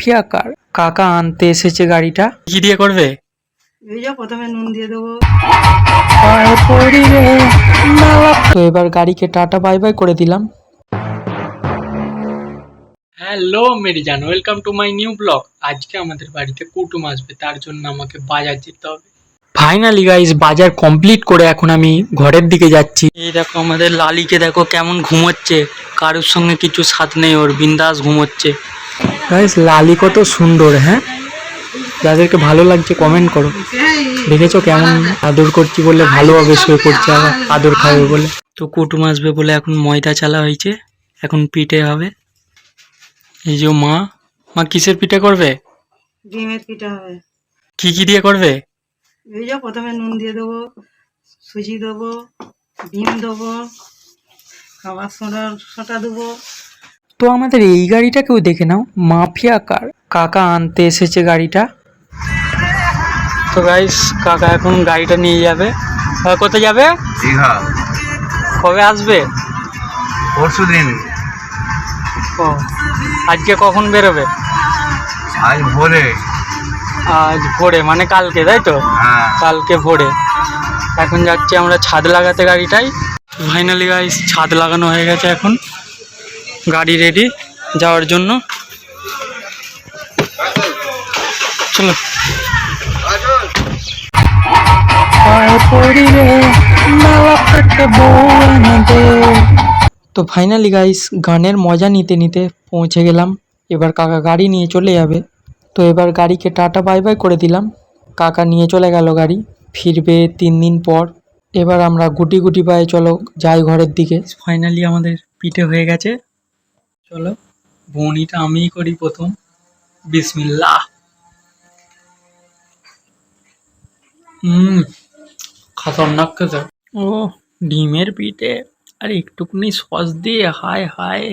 Mafia কার? কাকা আনতে এসেছে গাড়িটা। কি দিয়ে করবে? এই যা প্রথমে নুন দিয়ে দেবো। তো এবার গাড়িকে টাটা বাই বাই করে দিলাম। Hello Meherjaan welcome to my new blog. আজকে আমাদের বাড়িতে কুটুম আসবে তার জন্য আমাকে বাজার যেতে হবে। ফাইনালি গাইস বাজার কমপ্লিট করে এখন আমি ঘরের দিকে যাচ্ছি। এই দেখো আমাদের লালিকে দেখো কেমন ঘুমোচ্ছে। কারোর সঙ্গে কিছু সাথ নেই ওর বিন্দাস ঘুমোচ্ছে। গাইস লালি কত সুন্দর হ্যাঁ? যাদেরকে ভালো লাগছে কমেন্ট করো। দেখেছ কেমন আদর করছি বলে ভালো হবে শুয়ে পড়ছে আবার আদর খাবে বলে। তো কুটুম আসবে বলে এখন ময়দা চালা হয়েছে এখন পিঠে হবে। এই যে মা মা কিসের পিঠে করবে? ডিমের পিঠা হবে। কি কি দিয়ে করবে? এই যা প্রথমে নুন দিয়ে দেবো সুজি দেবো ডিম দেবো খাবার সোডা সোটা দেবো। তো আমাদের এই গাড়িটাকেও দেখে নাও। মাফিয়া কার? কাকা আনতে এসেছে গাড়িটা। তো গাইস কাকা এখন গাড়িটা নিয়ে যাবে। কোথায় যাবে? দীঘা। কবে আসবে? পরশু দিন। ও আজকে কখন বেরোবে? আজ ভোরে। আজ ভোরে মানে কালকে তাই তো? হ্যাঁ। কালকে ভোরে। এখন যাচ্ছি আমরা ছাদ লাগাতে গাড়িটাই ফাইনালি গাইস ছাদ লাগানো হয়ে গেছে এখন। গাড়ি রেডি যাওয়ার জন্য। চলো তো ফাইনালি গাইস গানের মজা নিতে নিতে পৌঁছে গেলাম। এবার কাকা গাড়ি নিয়ে চলে যাবে। তো এবার গাড়িকে টাটা বাই বাই করে দিলাম। কাকা নিয়ে চলে গেল গাড়ি। ফিরবে তিন দিন পর। এবার আমরা গুটি গুটি পায়ে চলো, যাই ঘরের দিকে। ফাইনালি আমাদের পিঠে হয়ে গেছে। চলো, বনিটা আমিই করি প্রথম। বিসমিল্লাহ। হুম, খতরনাক খেতে ও, ডিমের পিঠে। আর একটুকুনি সস দিয়ে, হায় হায়।